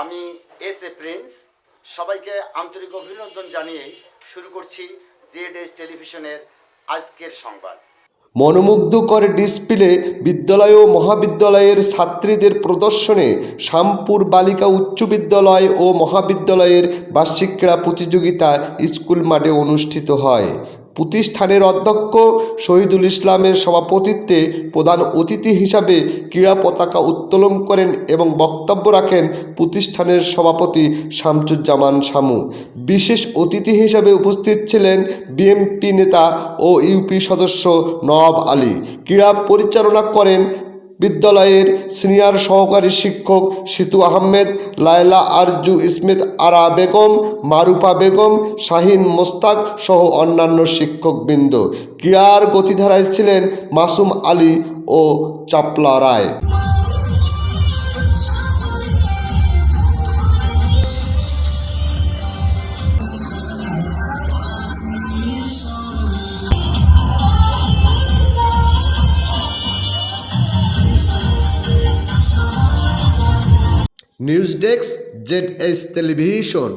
আমি S A Prince. সবাইকে আন্তরিক অভিনন্দন জানিয়ে শুরু করছি জেড এস টেলিভিশনের আজকের সংবাদ। মনোমুগ্ধকর ডিসপ্লে বিদ্যালয় ও মহাবিদ্যালয়ের ছাত্রীদের প্রদর্শনে শামপুর বালিকা উচ্চ বিদ্যালয় ও মহাবিদ্যালয়ের বার্ষিক ক্রীড়া প্রতিযোগিতা স্কুল মাঠে অনুষ্ঠিত হয়। প্রতিষ্ঠানের অধ্যক্ষ শহীদুল ইসলামের সভাপতিত্বে প্রধান অতিথি হিসাবে ক্রীড়া পতাকা উত্তোলন করেন এবং বক্তব্য রাখেন প্রতিষ্ঠানের সভাপতি শামসুজ্জামান শামু। বিশেষ অতিথি হিসাবে উপস্থিত ছিলেন বিএমপি নেতা ও ইউপি সদস্য নওয়াব আলী। ক্রীড়া পরিচালনা করেন বিদ্যালয়ের সিনিয়র সহকারী শিক্ষক সিতু আহমেদ, লায়লা আরজু ইসমিত, আরা বেগম, মারুপা বেগম, শাহিন মোস্তাক সহ অন্যান্য শিক্ষকবৃন্দ। ক্রীড়ার গতিধারায় ছিলেন মাসুম আলী ও Chapla Roy. News desk Z S television.